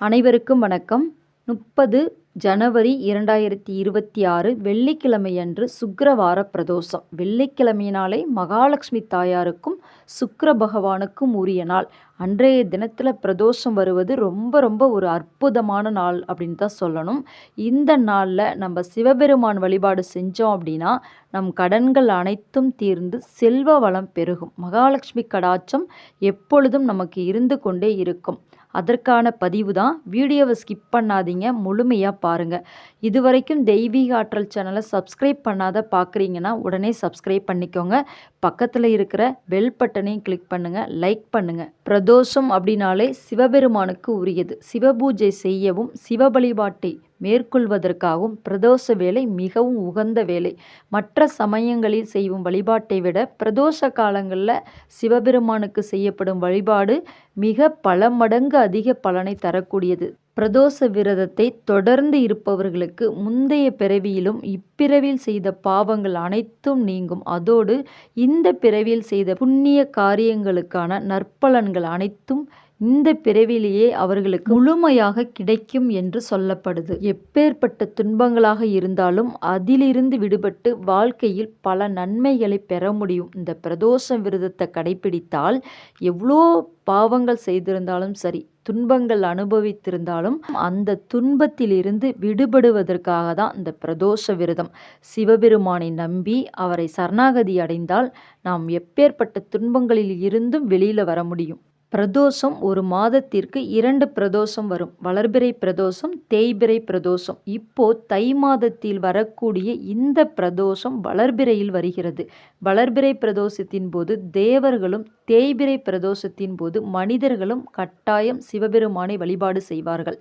அனைவருக்கும் வணக்கம். முப்பது ஜனவரி இரண்டாயிரத்தி இருபத்தி ஆறு வெள்ளிக்கிழமையன்று சுக்கரவார பிரதோஷம். வெள்ளிக்கிழமையினாலே மகாலட்சுமி தாயாருக்கும் சுக்கர பகவானுக்கும் உரிய நாள். அன்றைய தினத்தில் பிரதோஷம் வருவது ரொம்ப ரொம்ப ஒரு அற்புதமான நாள் அப்படின்னு தான் சொல்லணும். இந்த நாளில் நம்ம சிவபெருமான் வழிபாடு செஞ்சோம் அப்படின்னா நம் கடன்கள் அனைத்தும் தீர்ந்து செல்வ வளம் பெருகும். மகாலட்சுமி கடாச்சம் எப்பொழுதும் நமக்கு இருந்து கொண்டே இருக்கும். அதற்கான பதிவு தான். வீடியோவை ஸ்கிப் பண்ணாதீங்க. முழுமையாக பாருங்கள் இது வரைக்கும் தெய்வீக ஆற்றல் சேனலை சப்ஸ்கிரைப் பண்ணாத பார்க்குறீங்கன்னா உடனே சப்ஸ்கிரைப் பண்ணிக்கோங்க. பக்கத்தில் இருக்கிற பெல் பட்டனையும் கிளிக் பண்ணுங்கள் லைக் பண்ணுங்கள் பிரதோஷம் அப்படின்னாலே சிவபெருமானுக்கு உரியது. சிவபூஜை செய்யவும் சிவ வழிபாட்டை மேற்கொள்வதற்காகவும் பிரதோஷ வேலை மிகவும் உகந்த வேலை மற்ற சமயங்களில் செய்யும் வழிபாட்டை விட பிரதோஷ காலங்களில் சிவபெருமானுக்கு செய்யப்படும் வழிபாடு மிக பல மடங்கு அதிக பலனை தரக்கூடியது. பிரதோஷ விரதத்தை தொடர்ந்து இருப்பவர்களுக்கு முந்தைய பிறவியிலும் இப்பிறவியில் செய்த பாவங்கள் அனைத்தும் நீங்கும். அதோடு இந்த பிறவியில் செய்த புண்ணிய காரியங்களுக்கான நற்பலன்கள் அனைத்தும் இந்த பிறவிலேயே அவர்களுக்கு முழுமையாக கிடைக்கும் என்று சொல்லப்படுது. எப்பேற்பட்ட துன்பங்களாக இருந்தாலும் அதிலிருந்து விடுபட்டு வாழ்க்கையில் பல நன்மைகளை பெற முடியும். இந்த பிரதோஷ விரதத்தை கடைபிடித்தால் எவ்வளோ பாவங்கள் செய்திருந்தாலும் சரி துன்பங்கள் அனுபவித்திருந்தாலும் அந்த துன்பத்திலிருந்து விடுபடுவதற்காக தான் இந்த பிரதோஷ விரதம். சிவபெருமானை நம்பி அவரை சரணாகதி அடைந்தால் நாம் எப்பேற்பட்ட துன்பங்களில் இருந்தும் வெளியில் வர முடியும். பிரதோஷம் ஒரு மாதத்திற்கு இரண்டு பிரதோஷம் வரும். வளர்பிறை பிரதோஷம் தேய்பிறை பிரதோஷம். இப்போ தை மாதத்தில் வரக்கூடிய இந்த பிரதோஷம் வளர்பிறையில் வருகிறது. வளர்பிறை பிரதோஷத்தின் போது தேவர்களும் தேய்பிறை பிரதோஷத்தின் போது மனிதர்களும் கட்டாயம் சிவபெருமானை வழிபாடு செய்வார்கள்.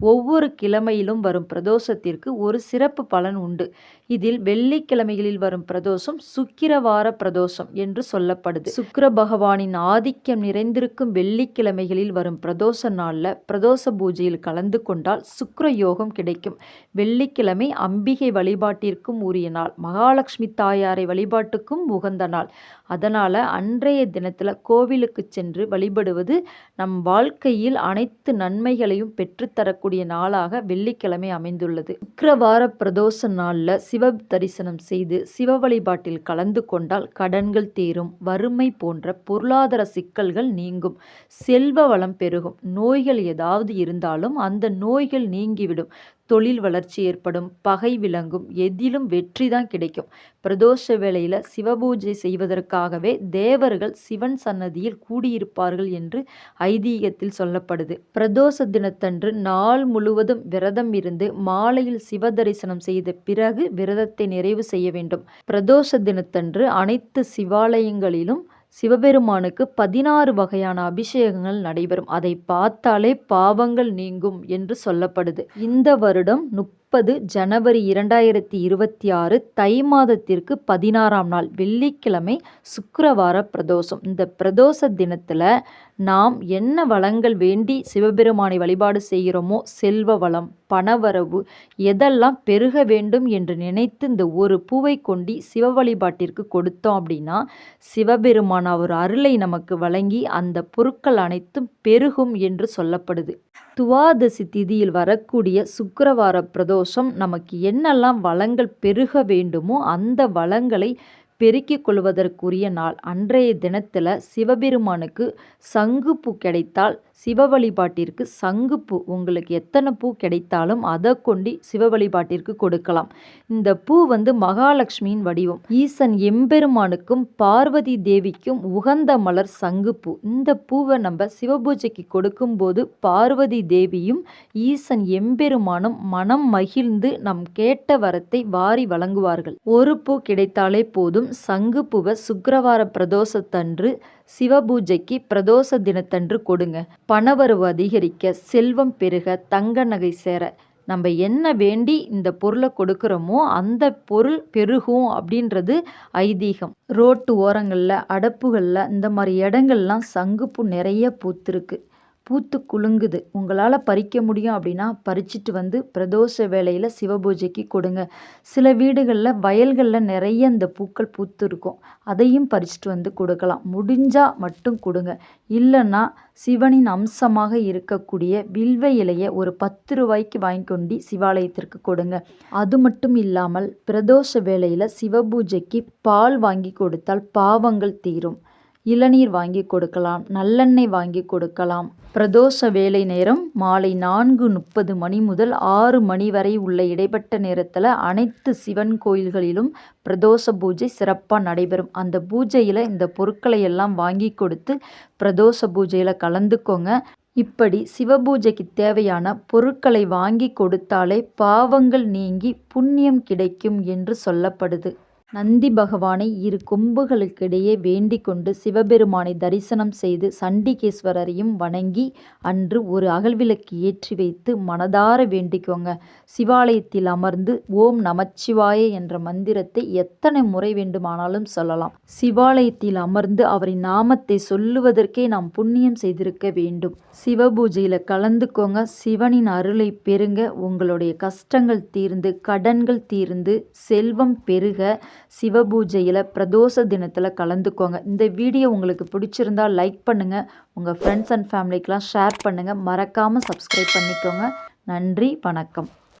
ஒவ்வொரு கிழமையிலும் வரும் பிரதோஷத்திற்கு ஒரு சிறப்பு பலன் உண்டு. இதில் வெள்ளிக்கிழமைகளில் வரும் பிரதோஷம் சுக்கிரவார பிரதோஷம் என்று சொல்லப்படுது. சுக்கிர பகவானின் ஆதிக்கம் நிறைந்திருக்கும் வெள்ளிக்கிழமைகளில் வரும் பிரதோஷ நாளில் பிரதோஷ பூஜையில் கலந்து கொண்டால் சுக்கிர யோகம் கிடைக்கும். வெள்ளிக்கிழமை அம்பிகை வழிபாட்டிற்கும் உரிய நாள். மகாலட்சுமி தாயாரை வழிபாட்டுக்கும் உகந்த நாள். அதனால் அன்றைய தினத்தில் கோவிலுக்கு சென்று வழிபடுவது நம் வாழ்க்கையில் அனைத்து நன்மைகளையும் பெற்றுத்தரக்கூடிய நாளாக வெள்ளிக்கிழமை அமைந்துள்ளது. சுக்கரவார பிரதோஷ நாளில் சிவ தரிசனம் செய்து சிவ வழிபாட்டில் கலந்து கொண்டால் கடன்கள் தீரும். வறுமை போன்ற பொருளாதார சிக்கல்கள் நீங்கும். செல்வ வளம் பெருகும். நோய்கள் ஏதாவது இருந்தாலும் அந்த நோய்கள் நீங்கிவிடும். தொழில் வளர்ச்சி ஏற்படும் பகை விளங்கும் எதிலும் வெற்றி தான் கிடைக்கும். பிரதோஷ வேளையில் சிவபூஜை செய்வதற்காகவே தேவர்கள் சிவன் சன்னதியில் கூடியிருப்பார்கள் என்று ஐதீகத்தில் சொல்லப்படுது. பிரதோஷ தினத்தன்று நாள் முழுவதும் விரதம் இருந்து மாலையில் சிவ தரிசனம் செய்த பிறகு விரதத்தை நிறைவு செய்ய வேண்டும். பிரதோஷ தினத்தன்று அனைத்து சிவாலயங்களிலும் சிவபெருமானுக்கு பதினாறு வகையான அபிஷேகங்கள் நடைபெறும். அதை பார்த்தாலே பாவங்கள் நீங்கும் என்று சொல்லப்படுது. இந்த வருடம் முப்பது ஜனவரி இரண்டாயிரத்தி இருபத்தி ஆறு தை மாதத்திற்கு பதினாறாம் நாள் வெள்ளிக்கிழமை சுக்கரவார பிரதோஷம். இந்த பிரதோஷ தினத்தில் நாம் என்ன வளங்கள் வேண்டி சிவபெருமானை வழிபாடு செய்கிறோமோ செல்வ வளம் பணவரவு எதெல்லாம் பெருக வேண்டும் என்று நினைத்து இந்த ஒரு பூவை கொண்டி சிவ வழிபாட்டிற்கு கொடுத்தோம் அப்படின்னா சிவபெருமான் அவர் அருளை நமக்கு வழங்கி அந்த பொருட்கள் அனைத்தும் பெருகும் என்று சொல்லப்படுது. துவாதசி திதியில் வரக்கூடிய சுக்கிரவார சந்தோஷம் நமக்கு என்னெல்லாம் வளங்கள் பெருக வேண்டுமோ அந்த வளங்களை பெருக்கிக் கொள்வதற்குரிய நாள். அன்றைய தினத்தில் சிவபெருமானுக்கு சங்குப்பூ கிடைத்தால் சிவ வழிபாட்டிற்கு சங்குப்பூ உங்களுக்கு எத்தனை பூ கிடைத்தாலும் அதை கொண்டு சிவ வழிபாட்டிற்கு கொடுக்கலாம். இந்த பூ வந்து மகாலட்சுமியின் வடிவம். ஈசன் எம்பெருமானுக்கும் பார்வதி தேவிக்கும் உகந்த மலர் சங்குப்பூ இந்த பூவை நம்ம சிவபூஜைக்கு கொடுக்கும்போது பார்வதி தேவியும் ஈசன் எம்பெருமானும் மனம் மகிழ்ந்து நம் கேட்ட வரத்தை வாரி வழங்குவார்கள். ஒரு பூ கிடைத்தாலே போதும் சங்குப்பூவை சுக்கரவார பிரதோஷத்தன்று சிவபூஜைக்கு பிரதோஷ தினத்தன்று கொடுங்க. பணவரவு அதிகரிக்க செல்வம் பெருக தங்க நகை சேர. நம்ம என்ன வேண்டி இந்த பொருளை கொடுக்குறோமோ அந்த பொருள் பெருகும் அப்படின்றது ஐதீகம். ரோட்டு ஓரங்களில் அடப்புகளில் இந்த மாதிரி இடங்கள்லாம் சங்குப்பூ நிறைய பூத்துருக்கு. பூத்து குலுங்குது. உங்களால் பறிக்க முடியும் அப்படின்னா பறிச்சிட்டு வந்து பிரதோஷ வேலையில் சிவபூஜைக்கு கொடுங்க. சில வீடுகளில் வயல்களில் நிறைய இந்த பூக்கள் பூத்து இருக்கும் அதையும் பறிச்சிட்டு வந்து கொடுக்கலாம். முடிஞ்சால் மட்டும் கொடுங்க. இல்லைன்னா சிவனின் அம்சமாக இருக்கக்கூடிய வில்வ இலையை ஒரு பத்து ரூபாய்க்கு வாங்கி கொண்டு சிவாலயத்திற்கு கொடுங்க. அது மட்டும் இல்லாமல் பிரதோஷ வேலையில் சிவபூஜைக்கு பால் வாங்கி கொடுத்தால் பாவங்கள் தீரும். இளநீர் வாங்கி கொடுக்கலாம் நல்லெண்ணெய் வாங்கி கொடுக்கலாம். பிரதோஷ வேலை நேரம் மாலை நான்கு முப்பது மணி முதல் ஆறு மணி வரை உள்ள இடைப்பட்ட நேரத்தில் அனைத்து சிவன் கோயில்களிலும் பிரதோஷ பூஜை சிறப்பாக நடைபெறும். அந்த பூஜையில் இந்த பொருட்களை எல்லாம் வாங்கி கொடுத்து பிரதோஷ பூஜையில் கலந்துக்கோங்க. இப்படி சிவபூஜைக்கு தேவையான பொருட்களை வாங்கி கொடுத்தாலே பாவங்கள் நீங்கி புண்ணியம் கிடைக்கும் என்று சொல்லப்படுது. நந்தி பகவானை இரு கொம்புகளுக்கிடையே வேண்டிக் கொண்டு சிவபெருமானை தரிசனம் செய்து சண்டிகேஸ்வரரையும் வணங்கி அன்று ஒரு அகல்விளக்கு ஏற்றி வைத்து மனதார வேண்டிக்கோங்க. சிவாலயத்தில் அமர்ந்து ஓம் நமச்சிவாய என்ற மந்திரத்தை எத்தனை முறை வேண்டுமானாலும் சொல்லலாம். சிவாலயத்தில் அமர்ந்து அவரின் நாமத்தை சொல்லுவதற்கே நாம் புண்ணியம் செய்திருக்க வேண்டும். சிவபூஜையில் கலந்துக்கோங்க. சிவனின் அருளை பெறுங்க. உங்களுடைய கஷ்டங்கள் தீர்ந்து கடன்கள் தீர்ந்து செல்வம் பெருக சிவபூஜையில் பிரதோஷ தினத்தில் கலந்துக்கோங்க. இந்த வீடியோ உங்களுக்கு பிடிச்சிருந்தா லைக் பண்ணுங்கள் உங்கள் ஃப்ரெண்ட்ஸ் அண்ட் ஃபேமிலிக்கெலாம் ஷேர் பண்ணுங்கள் மறக்காமல் சப்ஸ்கிரைப் பண்ணிக்கோங்க. நன்றி வணக்கம்.